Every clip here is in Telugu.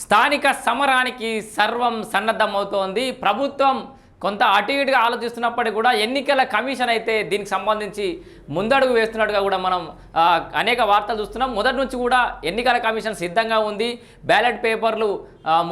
స్థానిక సమరానికి సర్వం సన్నద్ధమవుతోంది. ప్రభుత్వం కొంత అటు ఇటుగా ఆలోచిస్తున్నప్పటికీ కూడా ఎన్నికల కమిషన్ అయితే దీనికి సంబంధించి ముందడుగు వేస్తున్నట్టుగా కూడా మనం అనేక వార్తలు చూస్తున్నాం. మొదటి నుంచి కూడా ఎన్నికల కమిషన్ సిద్ధంగా ఉంది. బ్యాలెట్ పేపర్లు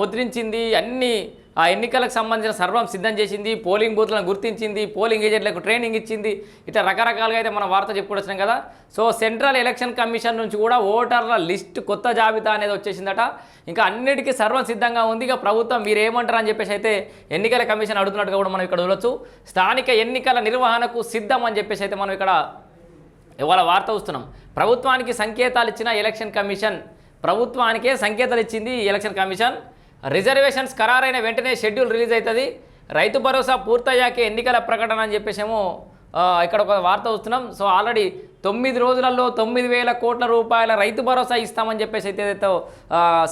ముద్రించింది. అన్ని ఆ ఎన్నికలకు సంబంధించిన సర్వం సిద్ధం చేసింది పోలింగ్ బూత్లను గుర్తించింది పోలింగ్ ఏజెంట్లకు ట్రైనింగ్ ఇచ్చింది. ఇట్లా రకరకాలుగా అయితే మనం వార్త చెప్పుకొచ్చినాం కదా. సో సెంట్రల్ ఎలక్షన్ కమిషన్ నుంచి కూడా ఓటర్ల లిస్ట్ కొత్త జాబితా అనేది వచ్చేసిందట. ఇంకా అన్నిటికీ సర్వం సిద్ధంగా ఉంది. ఇక ప్రభుత్వం మీరు ఏమంటారు అని చెప్పేసి అయితే ఎన్నికల కమిషన్ అడుగుతున్నట్టుగా కూడా మనం ఇక్కడ చూడొచ్చు. స్థానిక ఎన్నికల నిర్వహణకు సిద్ధం అని చెప్పేసి అయితే మనం ఇక్కడ ఇవాళ వార్త వస్తున్నాం ప్రభుత్వానికి సంకేతాలు ఇచ్చిన ఎలక్షన్ కమిషన్ ప్రభుత్వానికే సంకేతాలు ఇచ్చింది ఎలక్షన్ కమిషన్. రిజర్వేషన్స్ ఖరారైన వెంటనే షెడ్యూల్ రిలీజ్ అవుతుంది. రైతు భరోసా పూర్తయ్యాకే ఎన్నికల ప్రకటన అని చెప్పేసేమో ఇక్కడ ఒక వార్త వస్తున్నాం. సో ఆల్రెడీ తొమ్మిది రోజులలో తొమ్మిది వేల కోట్ల రూపాయల రైతు భరోసా ఇస్తామని చెప్పేసి అయితే ఏదైతే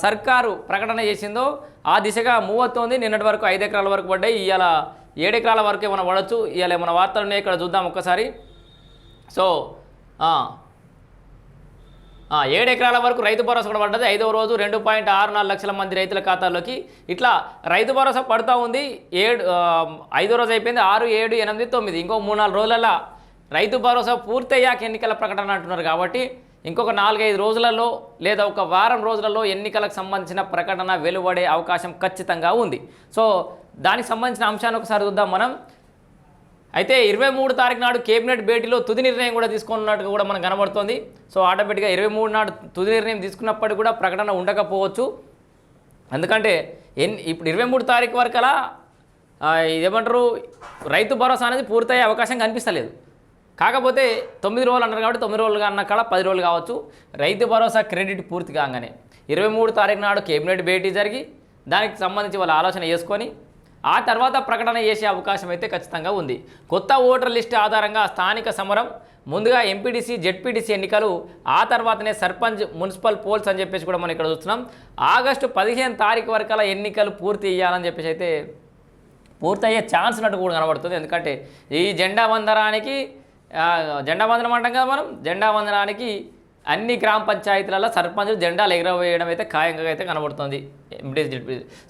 సర్కారు ప్రకటన చేసిందో ఆ దిశగా మూవ్ అవుతోంది. నిన్నటి వరకు ఐదు ఎకరాల వరకు పడ్డాయి. ఇవాళ ఏడెకరాల వరకు ఏమైనా పడవచ్చు ఇవాళ ఏమైనా వార్తలు ఉన్నాయి ఇక్కడ చూద్దాం ఒక్కసారి. సో ఏడు ఎకరాల వరకు రైతు భరోసా కూడా పడ్డది. ఐదవ రోజు రెండు పాయింట్ ఆరు నాలుగు లక్షల మంది రైతుల ఖాతాల్లోకి ఇట్లా రైతు భరోసా పడుతూ ఉంది. ఏడు ఐదో రోజు అయిపోయింది. ఆరు ఏడు ఎనిమిది తొమ్మిది. ఇంకో మూడు నాలుగు రోజులలో రైతు భరోసా పూర్తయ్యాక ఎన్నికల ప్రకటన అంటున్నారు కాబట్టి ఇంకొక నాలుగైదు రోజులలో లేదా ఒక వారం రోజులలో ఎన్నికలకు సంబంధించిన ప్రకటన వెలువడే అవకాశం ఖచ్చితంగా ఉంది. సో దానికి సంబంధించిన అంశాన్ని ఒకసారి చూద్దాం మనం. అయితే ఇరవై మూడు తారీఖు నాడు కేబినెట్ భేటీలో తుది నిర్ణయం కూడా తీసుకున్నట్టుగా కూడా మనకు కనబడుతోంది. సో ఆటోమేటిక్గా ఇరవై మూడు నాడు తుది నిర్ణయం తీసుకున్నప్పటికీ కూడా ప్రకటన ఉండకపోవచ్చు. ఎందుకంటే ఎన్ ఇప్పుడు ఇరవై మూడు తారీఖు వరకు అలా ఏమంటారు రైతు భరోసా అనేది పూర్తయ్యే అవకాశం కనిపిస్తలేదు. కాకపోతే తొమ్మిది రోజులు అన్నారు కాబట్టి తొమ్మిది రోజులు అన్న కాడ పది రోజులు కావచ్చు. రైతు భరోసా క్రెడిట్ పూర్తి కాగానే ఇరవై మూడు తారీఖు నాడు కేబినెట్ భేటీ జరిగి దానికి సంబంధించి వాళ్ళ ఆలోచన చేసుకొని ఆ తర్వాత ప్రకటన చేసే అవకాశం అయితే ఖచ్చితంగా ఉంది. కొత్త ఓటర్ లిస్ట్ ఆధారంగా స్థానిక సమరం ముందుగా ఎంపీడీసీ జెడ్పీటీసీ ఎన్నికలు ఆ తర్వాతనే సర్పంచ్ మున్సిపల్ పోల్స్ అని చెప్పేసి కూడా మనం ఇక్కడ చూస్తున్నాం. ఆగస్టు పదిహేను తారీఖు వరకల ఎన్నికలు పూర్తి చేయాలని చెప్పేసి అయితే పూర్తయ్యే ఛాన్స్ ఉన్నట్టు కూడా కనబడుతుంది. ఎందుకంటే ఈ జెండా వందనానికి జెండా వందనం అంటాం కదా మనం? జెండా వందనానికి అన్ని గ్రామ పంచాయతీలలో సర్పంచులు జెండాలు ఎగరవేయడం అయితే ఖాయంగా అయితే కనబడుతుంది.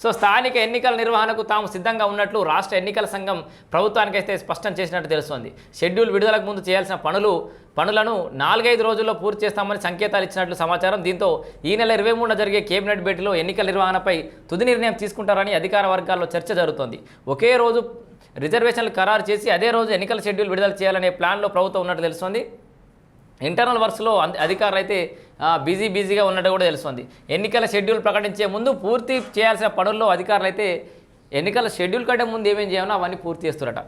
సో స్థానిక ఎన్నికల నిర్వహణకు తాము సిద్ధంగా ఉన్నట్లు రాష్ట్ర ఎన్నికల సంఘం ప్రభుత్వానికైతే స్పష్టం చేసినట్టు తెలుస్తోంది. షెడ్యూల్ విడుదలకు ముందు చేయాల్సిన పనులు పనులను నాలుగైదు రోజుల్లో పూర్తి చేస్తామని సంకేతాలు ఇచ్చినట్లు సమాచారం. దీంతో ఈ నెల ఇరవై మూడున జరిగే కేబినెట్ భేటీలో ఎన్నికల నిర్వహణపై తుది నిర్ణయం తీసుకుంటారని అధికార వర్గాల్లో చర్చ జరుగుతోంది. ఒకే రోజు రిజర్వేషన్లు ఖరారు చేసి అదే రోజు ఎన్నికల షెడ్యూల్ విడుదల చేయాలనే ప్లాన్లో ప్రభుత్వం ఉన్నట్టు తెలుస్తోంది. ఇంటర్నల్ వర్క్స్లో అంద- అధికారులు అయితే బిజీ బిజీగా ఉన్నట్టు కూడా తెలుస్తుంది. ఎన్నికల షెడ్యూల్ ప్రకటించే ముందు పూర్తి చేయాల్సిన పనుల్లో అధికారులు అయితే ఎన్నికల షెడ్యూల్ కంటే ముందు ఏమేం చేయాలో అవన్నీ పూర్తి చేస్తారట.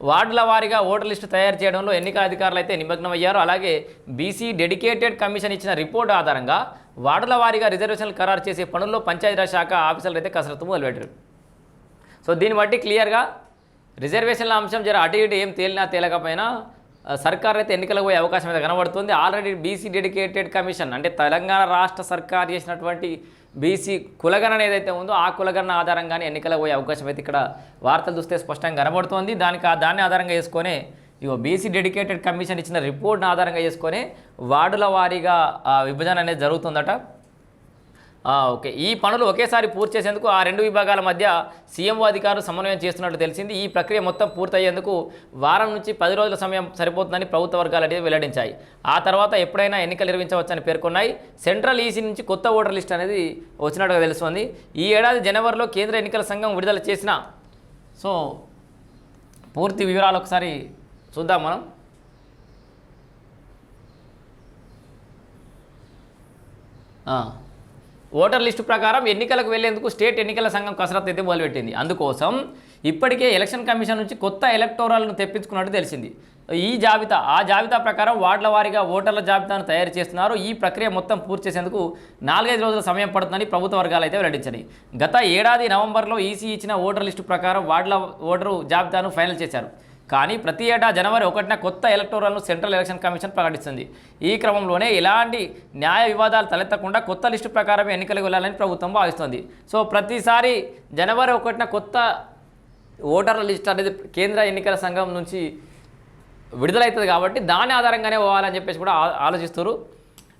వార్డుల వారీగా ఓటర్ లిస్టు తయారు చేయడంలో ఎన్నికల అధికారులు అయితే నిమగ్నమయ్యారు. అలాగే బీసీ డెడికేటెడ్ కమిషన్ ఇచ్చిన రిపోర్టు ఆధారంగా వార్డుల వారీగా రిజర్వేషన్లు ఖరారు చేసే పనుల్లో పంచాయతీరాజ్ శాఖ ఆఫీసర్లు అయితే కసరత్తు మొదలుపెట్టారు. సో దీన్ని బట్టి క్లియర్గా రిజర్వేషన్ల అంశం జర అటు ఇటు ఏం తేలినా తేలకపోయినా సర్కార్ అయితే ఎన్నికలకు పోయే అవకాశం అయితే కనబడుతుంది. ఆల్రెడీ బీసీ డెడికేటెడ్ కమిషన్ అంటే తెలంగాణ రాష్ట్ర సర్కార్ చేసినటువంటి బీసీ కులగణన ఏదైతే ఉందో ఆ కులగణన ఆధారంగానే ఎన్నికలకు పోయే అవకాశం అయితే ఇక్కడ వార్తలు చూస్తే స్పష్టంగా కనబడుతోంది. దానికి ఆ- దాన్ని ఆధారంగా చేసుకొని ఇగో బీసీ డెడికేటెడ్ కమిషన్ ఇచ్చిన రిపోర్ట్ను ఆధారంగా చేసుకొని వార్డుల వారీగా విభజన అనేది జరుగుతుందట. ఓకే. ఈ పనులు ఒకేసారి పూర్తి చేసేందుకు ఆ రెండు విభాగాల మధ్య సీఎంఓ అధికారులు సమన్వయం చేస్తున్నట్టు తెలిసింది. ఈ ప్రక్రియ మొత్తం పూర్తయ్యేందుకు వారం నుంచి పది రోజుల సమయం సరిపోతుందని ప్రభుత్వ వర్గాలు అనేది వెల్లడించాయి. ఆ తర్వాత ఎప్పుడైనా ఎన్నికలు నిర్వహించవచ్చని పేర్కొన్నాయి. సెంట్రల్ ఈసీ నుంచి కొత్త ఓటర్ లిస్ట్ అనేది వచ్చినట్టుగా తెలుస్తుంది. ఈ ఏడాది జనవరిలో కేంద్ర ఎన్నికల సంఘం విడుదల చేసిన సో పూర్తి వివరాలు ఒకసారి చూద్దాం మనం. ఆ. ఓటర్ లిస్టు ప్రకారం ఎన్నికలకు వెళ్ళేందుకు స్టేట్ ఎన్నికల సంఘం కసరత్తు అయితే మొదలుపెట్టింది. అందుకోసం ఇప్పటికే ఎలక్షన్ కమిషన్ నుంచి కొత్త ఎలక్టోరల్ను తెప్పించుకున్నట్టు తెలిసింది. ఈ జాబితా ఆ జాబితా ప్రకారం వార్డుల వారీగా ఓటర్ల జాబితాను తయారు చేస్తున్నారు. ఈ ప్రక్రియ మొత్తం పూర్తి చేసేందుకు నాలుగైదు రోజుల సమయం పడుతుందని ప్రభుత్వ వర్గాలు అయితే వెల్లడించాయి గత ఏడాది నవంబర్లో ఈసీ ఇచ్చిన ఓటర్ లిస్టు ప్రకారం వార్డుల ఓటరు జాబితాను ఫైనల్ చేశారు. కానీ ప్రతి ఏటా జనవరి ఒకటిన కొత్త ఎలక్టోరల్ను సెంట్రల్ ఎలక్షన్ కమిషన్ ప్రకటిస్తుంది. ఈ క్రమంలోనే ఎలాంటి న్యాయ వివాదాలు తలెత్తకుండా కొత్త లిస్టు ప్రకారం ఎన్నికలకు వెళ్ళాలని ప్రభుత్వం భావిస్తుంది. సో ప్రతిసారి జనవరి ఒకటిన కొత్త ఓటర్ల లిస్ట్ అనేది కేంద్ర ఎన్నికల సంఘం నుంచి విడుదలవుతుంది కాబట్టి దాని ఆధారంగానే పోవాలని చెప్పేసి కూడా ఆలోచిస్తారు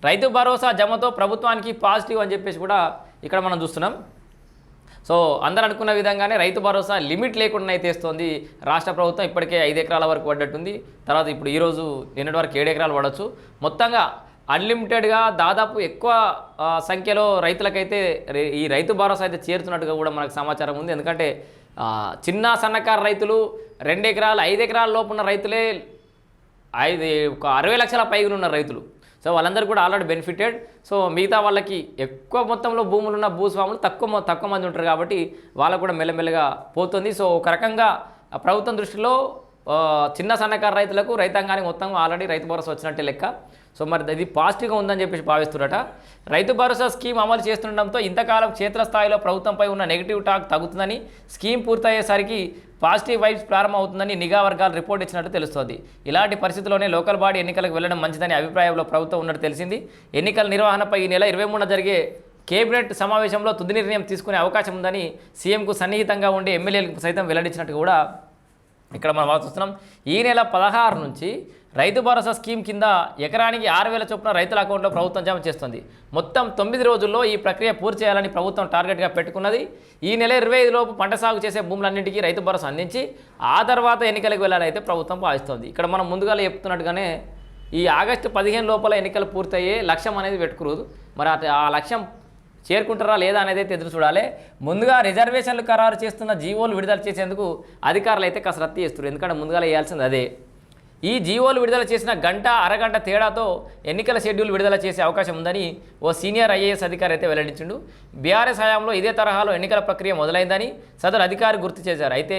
రైతు భరోసా జమతో ప్రభుత్వానికి పాజిటివ్ అని చెప్పేసి కూడా ఇక్కడ మనం చూస్తున్నాం. సో అందరూ అనుకున్న విధంగానే రైతు భరోసా లిమిట్ లేకుండా అయితే ఇస్తోంది రాష్ట్ర ప్రభుత్వం ఇప్పటికే ఐదు ఎకరాల వరకు పడ్డట్టుంది. తర్వాత ఇప్పుడు ఈరోజు నిన్నటి వరకు ఏడు ఎకరాలు పడవచ్చు మొత్తంగా అన్లిమిటెడ్గా దాదాపు ఎక్కువ సంఖ్యలో రైతులకైతే ఈ రైతు భరోసా అయితే చేరుతున్నట్టుగా కూడా మనకు సమాచారం ఉంది. ఎందుకంటే చిన్న సన్నకారు రైతులు రెండు ఎకరాలు ఐదు ఎకరాల లోపు ఉన్న రైతులే ఐదు ఒక అరవై లక్షల పైగా ఉన్న రైతులు. సో వాళ్ళందరూ కూడా ఆల్రెడీ బెనిఫిటెడ్. సో మిగతా వాళ్ళకి ఎక్కువ మొత్తంలో భూములు ఉన్న భూస్వాములు తక్కువ తక్కువ మంది ఉంటారు కాబట్టి వాళ్ళకు కూడా మెల్లమెల్లగా పోతుంది. సో ఒక రకంగా ప్రభుత్వం దృష్టిలో చిన్న సన్నకారు రైతులకు రైతాంగానికి మొత్తం ఆల్రెడీ రైతు భరోసా వచ్చినట్టే లెక్క. సో మరి ఇది పాజిటివ్గా ఉందని చెప్పేసి భావిస్తున్నట రైతు భరోసా స్కీమ్ అమలు చేస్తుండడంతో ఇంతకాలం క్షేత్రస్థాయిలో ప్రభుత్వంపై ఉన్న నెగిటివ్ టాక్ తగ్గుతుందని స్కీమ్ పూర్తయ్యేసరికి పాజిటివ్ వైబ్స్ ప్రారంభమవుతుందని నిఘా వర్గాలు రిపోర్ట్ ఇచ్చినట్టు తెలుస్తోంది. ఇలాంటి పరిస్థితుల్లోనే లోకల్ బాడీ ఎన్నికలకు వెళ్ళడం మంచిదని అభిప్రాయంలో ప్రభుత్వం ఉన్నట్టు తెలిసింది. ఎన్నికల నిర్వహణపై ఈ నెల ఇరవై మూడున జరిగే కేబినెట్ సమావేశంలో తుది నిర్ణయం తీసుకునే అవకాశం ఉందని సీఎంకు సన్నిహితంగా ఉండే ఎమ్మెల్యేలకు సైతం వెల్లడించినట్టు కూడా ఇక్కడ మనం చూస్తున్నాం. ఈ నెల పదహారు నుంచి రైతు భరోసా స్కీమ్ కింద ఎకరానికి ఆరు వేల చొప్పున రైతుల అకౌంట్లో ప్రభుత్వం జమ చేస్తుంది. మొత్తం తొమ్మిది రోజుల్లో ఈ ప్రక్రియ పూర్తి చేయాలని ప్రభుత్వం టార్గెట్గా పెట్టుకున్నది. ఈ నెల ఇరవై లోపు పంట సాగు చేసే భూములన్నింటికీ రైతు భరోసా అందించి ఆ తర్వాత ఎన్నికలకు వెళ్ళాలని అయితే ప్రభుత్వం భావిస్తోంది. ఇక్కడ మనం ముందుగా చెప్తున్నట్టుగానే ఈ ఆగస్టు పదిహేను లోపల ఎన్నికలు పూర్తయ్యే లక్ష్యం అనేది పెట్టుకురుదు మరి ఆ లక్ష్యం చేరుకుంటారా లేదా అనేది అయితే ఎదురు చూడాలి. ముందుగా రిజర్వేషన్లు ఖరారు చేస్తున్న జీవోలు విడుదల చేసేందుకు అధికారులు అయితే కసరత్తు చేస్తారు ఎందుకంటే ముందుగా వేయాల్సింది అదే. ఈ జీవోలు విడుదల చేసిన గంట అరగంట తేడాతో ఎన్నికల షెడ్యూల్ విడుదల చేసే అవకాశం ఉందని ఓ సీనియర్ ఐఏఎస్ అధికారి అయితే వెల్లడించిండు. బీఆర్ఎస్ హయాంలో ఇదే తరహాలో ఎన్నికల ప్రక్రియ మొదలైందని సదరు అధికారి గుర్తు చేశారు. అయితే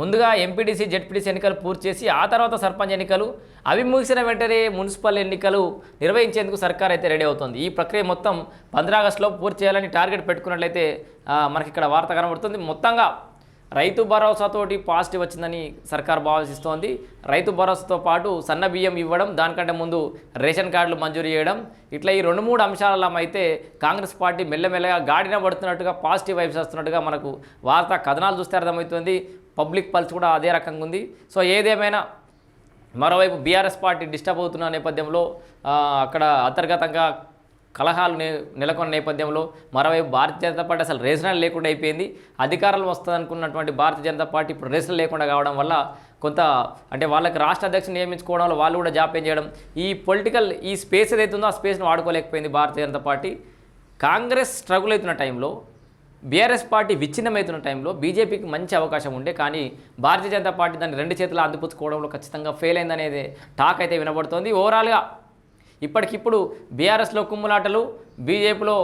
ముందుగా ఎంపీటీసీ జెడ్పీటీసీ ఎన్నికలు పూర్తి చేసి ఆ తర్వాత సర్పంచ్ ఎన్నికలు అవి ముగిసిన వెంటనే మున్సిపల్ ఎన్నికలు నిర్వహించేందుకు సర్కార్ అయితే రెడీ అవుతోంది. ఈ ప్రక్రియ మొత్తం పంద్రాగస్టులో పూర్తి చేయాలని టార్గెట్ పెట్టుకున్నట్లయితే మనకి ఇక్కడ వార్త కనబడుతుంది. మొత్తంగా రైతు భరోసాతోటి పాజిటివ్ వచ్చిందని సర్కార్ భావిస్తోంది. రైతు భరోసాతో పాటు సన్న బియ్యం ఇవ్వడం దానికంటే ముందు రేషన్ కార్డులు మంజూరు చేయడం ఇట్లా ఈ రెండు మూడు అంశాలలో అయితే కాంగ్రెస్ పార్టీ మెల్లమెల్లగా గాడిన పడుతున్నట్టుగా పాజిటివ్ వైబ్స్ వస్తున్నట్టుగా మనకు వార్తా కథనాలు చూస్తే అర్థమవుతుంది. పబ్లిక్ పల్స్ కూడా అదే రకంగా ఉంది. సో ఏదేమైనా మరోవైపు బీఆర్ఎస్ పార్టీ డిస్టర్బ్ అవుతున్న నేపథ్యంలో అక్కడ అంతర్గతంగా కలహాలు నెలకొన్న నేపథ్యంలో మరోవైపు భారతీయ జనతా పార్టీ అసలు రేషనల్ లేకుండా అయిపోయింది. అధికారంలో వస్తుందనుకున్నటువంటి భారతీయ జనతా పార్టీ ఇప్పుడు రేషనల్ లేకుండా కావడం వల్ల కొంత అంటే వాళ్ళకి రాష్ట్ర అధ్యక్షుని నియమించుకోవడంలో వాళ్ళు కూడా జాప్యం చేయడం ఈ పొలిటికల్ ఈ స్పేస్ ఏదైతే ఉందో ఆ స్పేస్ను వాడుకోలేకపోయింది భారతీయ జనతా పార్టీ. కాంగ్రెస్ స్ట్రగుల్ అవుతున్న టైంలో బీఆర్ఎస్ పార్టీ విచ్ఛిన్నమవుతున్న టైంలో బీజేపీకి మంచి అవకాశం ఉండే కానీ భారతీయ జనతా పార్టీ దాన్ని రెండు చేతులు అందిపుచ్చుకోవడంలో ఖచ్చితంగా ఫెయిల్ అయిందనేది టాక్ అయితే వినబడుతోంది. ఓవరాల్గా ఇప్పటికిప్పుడు బీఆర్ఎస్లో కుమ్ములాటలు బీజేపీలో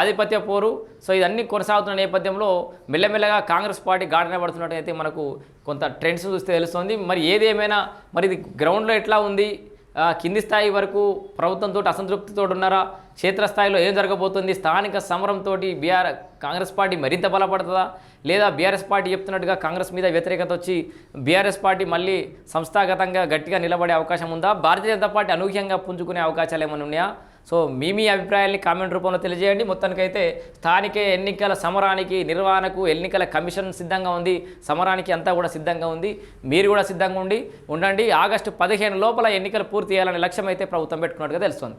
ఆధిపత్య పోరు. సో ఇవన్నీ కొనసాగుతున్న నేపథ్యంలో మెల్లమెల్లగా కాంగ్రెస్ పార్టీ గాడిన పడుతున్నట్టు అయితే మనకు కొంత ట్రెండ్స్ చూస్తే తెలుస్తుంది. మరి ఏది ఏమైనా మరి ఇది గ్రౌండ్లో ఎట్లా ఉంది? కింది స్థాయి వరకు ప్రభుత్వంతో అసంతృప్తితో ఉన్నారా క్షేత్రస్థాయిలో ఏం జరగబోతుంది? స్థానిక సమరంతో బీఆర్ కాంగ్రెస్ పార్టీ మరింత బలపడుతుందా? లేదా బీఆర్ఎస్ పార్టీ చెప్తున్నట్టుగా కాంగ్రెస్ మీద వ్యతిరేకత వచ్చి బీఆర్ఎస్ పార్టీ మళ్ళీ సంస్థాగతంగా గట్టిగా నిలబడే అవకాశం ఉందా? భారతీయ జనతా పార్టీ అనూహ్యంగా పుంజుకునే అవకాశాలు ఏమైనా ఉన్నాయా? సో మీ మీ అభిప్రాయాల్ని కామెంట్ రూపంలో తెలియజేయండి. మొత్తానికైతే స్థానిక ఎన్నికల సమరానికి నిర్వహణకు ఎన్నికల కమిషన్ సిద్ధంగా ఉంది. సమరానికి అంతా కూడా సిద్ధంగా ఉంది. మీరు కూడా సిద్ధంగా ఉండి ఉండండి. ఆగస్టు పదిహేను లోపల ఎన్నికలు పూర్తి చేయాలనే లక్ష్యం అయితే ప్రభుత్వం పెట్టుకున్నట్టుగా తెలుస్తుంది.